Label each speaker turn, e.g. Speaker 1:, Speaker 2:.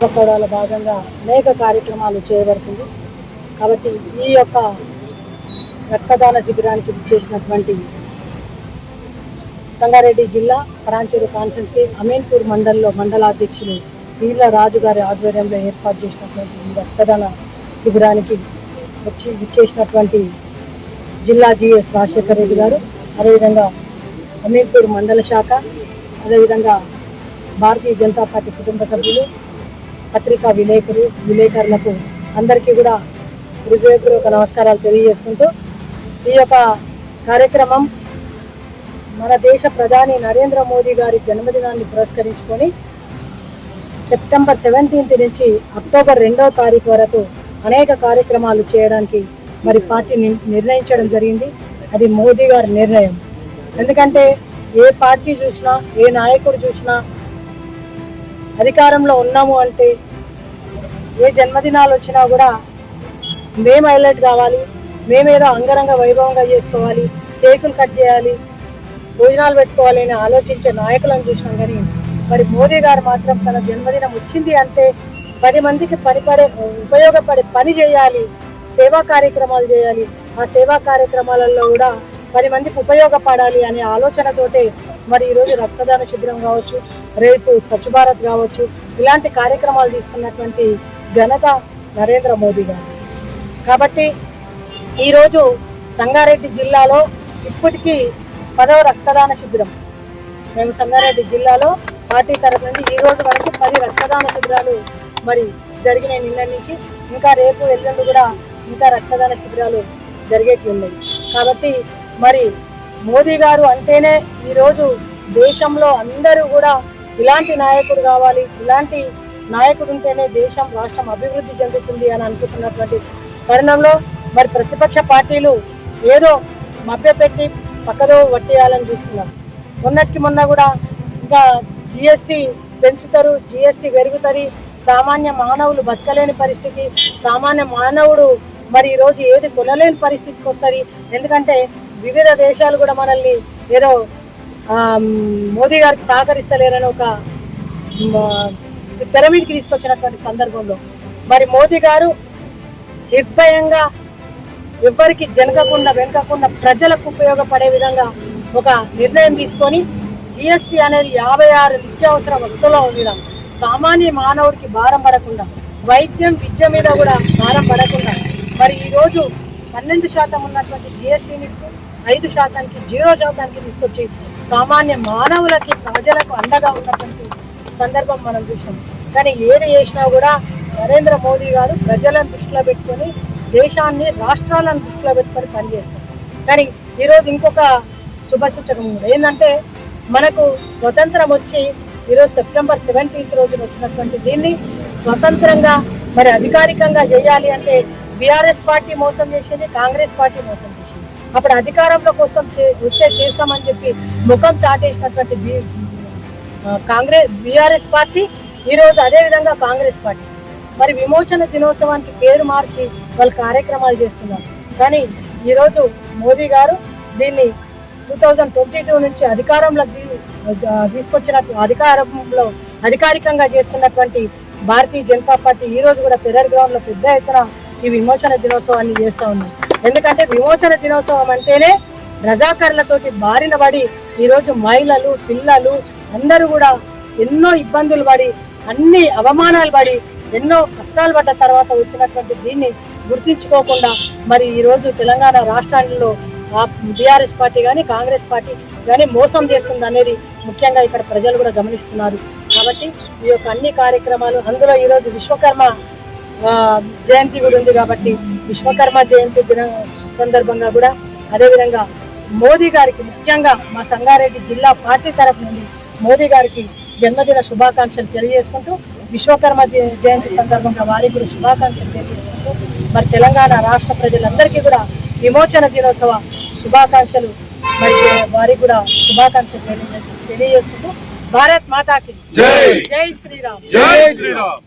Speaker 1: పకోడాల భాగంగా అనేక కార్యక్రమాలు చేయబడుతుంది. కాబట్టి ఈ యొక్క రక్తదాన శిబిరానికి చేసినటువంటి సంగారెడ్డి జిల్లా పరాంచూరు కాన్సెన్సీ అమీన్పూర్ మండలంలో మండలాధ్యక్షులు వీళ్ళ రాజు గారి ఆధ్వర్యంలో ఏర్పాటు చేసినటువంటి ఈ రక్తదాన శిబిరానికి వచ్చి ఇచ్చేసినటువంటి జిల్లా జిఎస్ రాజశేఖర రెడ్డి గారు అదేవిధంగా అమీర్పూర్ మండల శాఖ అదేవిధంగా భారతీయ జనతా పార్టీ కుటుంబ సభ్యులు పత్రికా విలేకరు విలేకరులకు అందరికీ కూడా హృదయపూర్వక నమస్కారాలు తెలియజేసుకుంటూ ఈ యొక్క కార్యక్రమం మన దేశ ప్రధాని నరేంద్ర మోదీ గారి జన్మదినాన్ని పురస్కరించుకొని సెప్టెంబర్ సెవెంటీన్త్ నుంచి అక్టోబర్ రెండో తారీఖు వరకు అనేక కార్యక్రమాలు చేయడానికి మరి పార్టీ నిర్ణయించడం జరిగింది. అది మోదీ గారి నిర్ణయం. ఎందుకంటే ఏ పార్టీ చూసినా ఏ నాయకుడు చూసినా అధికారంలో ఉన్నాము అంటే ఏ జన్మదినాలు వచ్చినా కూడా మేము హైలైట్ కావాలి మేమేదో అంగరంగ వైభవంగా చేసుకోవాలి కేకులు కట్ చేయాలి భోజనాలు పెట్టుకోవాలి అని ఆలోచించే నాయకులను చూసినాం కానీ మరి మోదీ గారు మాత్రం తన జన్మదినం వచ్చింది అంటే పది మందికి పనిపడే ఉపయోగపడే పని చేయాలి సేవా కార్యక్రమాలు చేయాలి. ఆ సేవా కార్యక్రమాలలో కూడా పది మందికి ఉపయోగపడాలి అనే ఆలోచనతోటే మరి ఈరోజు రక్తదాన శిబిరం కావచ్చు రేపు స్వచ్ఛ భారత్ కావచ్చు ఇలాంటి కార్యక్రమాలు తీసుకున్నటువంటి ఘనత నరేంద్ర మోదీ గారు. కాబట్టి ఈరోజు సంగారెడ్డి జిల్లాలో ఇప్పటికీ పదవ రక్తదాన శిబిరం. మేము సంగారెడ్డి జిల్లాలో పార్టీ తరఫు నుండి ఈ రోజు వరకు పది రక్తదాన శిబిరాలు మరి జరిగినాయి నిన్న నుంచి. ఇంకా రేపు ఎల్లుండి కూడా ఇంకా రక్తదాన శిబిరాలు జరిగేటి ఉన్నాయి. కాబట్టి మరి మోదీ గారు అంటేనే ఈరోజు దేశంలో అందరూ కూడా ఇలాంటి నాయకుడు కావాలి ఇలాంటి నాయకుడు ఉంటేనే దేశం రాష్ట్రం అభివృద్ధి చెందుతుంది అని అనుకుంటున్నటువంటి తరుణంలో మరి ప్రతిపక్ష పార్టీలు ఏదో మభ్యపెట్టి పక్కదో వట్టేయాలని చూస్తున్నారు. మొన్నటికి మొన్న కూడా ఇంకా జిఎస్టీ పెంచుతారు జిఎస్టీ పెరుగుతుంది సామాన్య మానవులు బతకలేని పరిస్థితి సామాన్య మానవుడు మరి ఈరోజు ఏది కొనలేని పరిస్థితికి వస్తుంది. ఎందుకంటే వివిధ దేశాలు కూడా మనల్ని ఏదో మోదీ గారికి సహకరిస్తలేరని ఒక తెర మీదకి తీసుకొచ్చినటువంటి సందర్భంలో మరి మోదీ గారు నిర్భయంగా ఎవరికి జనకకుండా వెనకకుండా ప్రజలకు ఉపయోగపడే విధంగా ఒక నిర్ణయం తీసుకొని జిఎస్టీ అనేది యాభై ఆరు నిత్యావసర వస్తువుల మీద సామాన్య మానవుడికి భారం పడకుండా వైద్యం విద్య మీద కూడా భారం పడకుండా మరి ఈరోజు పన్నెండు శాతం ఉన్నటువంటి జిఎస్టీని ఐదు శాతానికి జీరో శాతానికి తీసుకొచ్చి సామాన్య మానవులకి ప్రజలకు అండగా ఉన్నటువంటి సందర్భం మనం చూసాం. కానీ ఏది చేసినా కూడా నరేంద్ర మోదీ గారు ప్రజలను దృష్టిలో పెట్టుకొని దేశాన్ని రాష్ట్రాలను దృష్టిలో పెట్టుకొని పనిచేస్తారు. కానీ ఈరోజు ఇంకొక శుభసూచకం కూడా ఏంటంటే మనకు స్వతంత్రం వచ్చి ఈరోజు సెప్టెంబర్ సెవెంటీన్త్ రోజున వచ్చినటువంటి దీన్ని స్వతంత్రంగా మరి అధికారికంగా చేయాలి అంటే బీఆర్ఎస్ పార్టీ మోసం చేసింది కాంగ్రెస్ పార్టీ మోసం చేసింది. అప్పుడు అధికారంలో కోసం చే- వస్తే చేస్తామని చెప్పి ముఖం చాటేసినటువంటి కాంగ్రెస్ బీఆర్ఎస్ పార్టీ ఈరోజు అదే విధంగా కాంగ్రెస్ పార్టీ. మరి విమోచన దినోత్సవానికి పేరు మార్చి వాళ్ళు కార్యక్రమాలు చేస్తున్నారు. కానీ ఈరోజు మోదీ గారు దీన్ని టూ థౌజండ్ ట్వంటీ టూ నుంచి అధికారంలో తీసుకొచ్చినట్టు అధికారంలో అధికారికంగా చేస్తున్నటువంటి భారతీయ జనతా పార్టీ ఈరోజు కూడా పెరర్ గ్రౌండ్లో పెద్ద ఎత్తున ఈ విమోచన దినోత్సవాన్ని చేస్తూ ఉంది. ఎందుకంటే విమోచన దినోత్సవం అంటేనే రజాకర్లతోటి బారిన పడి ఈరోజు మహిళలు పిల్లలు అందరూ కూడా ఎన్నో ఇబ్బందులు పడి అన్ని అవమానాలు పడి ఎన్నో కష్టాలు పడ్డ తర్వాత వచ్చినటువంటి దీన్ని గుర్తించుకోకుండా మరి ఈరోజు తెలంగాణ రాష్ట్రాలలో బీఆర్ఎస్ పార్టీ కానీ కాంగ్రెస్ పార్టీ కానీ మోసం చేస్తుంది అనేది ముఖ్యంగా ఇక్కడ ప్రజలు కూడా గమనిస్తున్నారు. కాబట్టి ఈ యొక్క అన్ని కార్యక్రమాలు అందులో ఈరోజు విశ్వకర్మ జయంతి కూడా ఉంది కాబట్టి విశ్వకర్మ జయంతి దిన సందర్భంగా కూడా అదేవిధంగా మోదీ గారికి ముఖ్యంగా మా సంగారెడ్డి జిల్లా పార్టీ తరపు నుండి మోదీ గారికి జన్మదిన శుభాకాంక్షలు తెలియజేసుకుంటూ విశ్వకర్మ జయ- జయంతి సందర్భంగా వారికి కూడా శుభాకాంక్షలు తెలియజేసుకుంటూ మరి తెలంగాణ రాష్ట్ర ప్రజలందరికీ కూడా విమోచన దినోత్సవ శుభాకాంక్షలు మరి వారికి కూడా శుభాకాంక్షలు తెలియజే- తెలియజేసుకుంటూ భారత్ మాతాకి
Speaker 2: జై!
Speaker 1: జై శ్రీరామ్.
Speaker 2: జై శ్రీరామ్!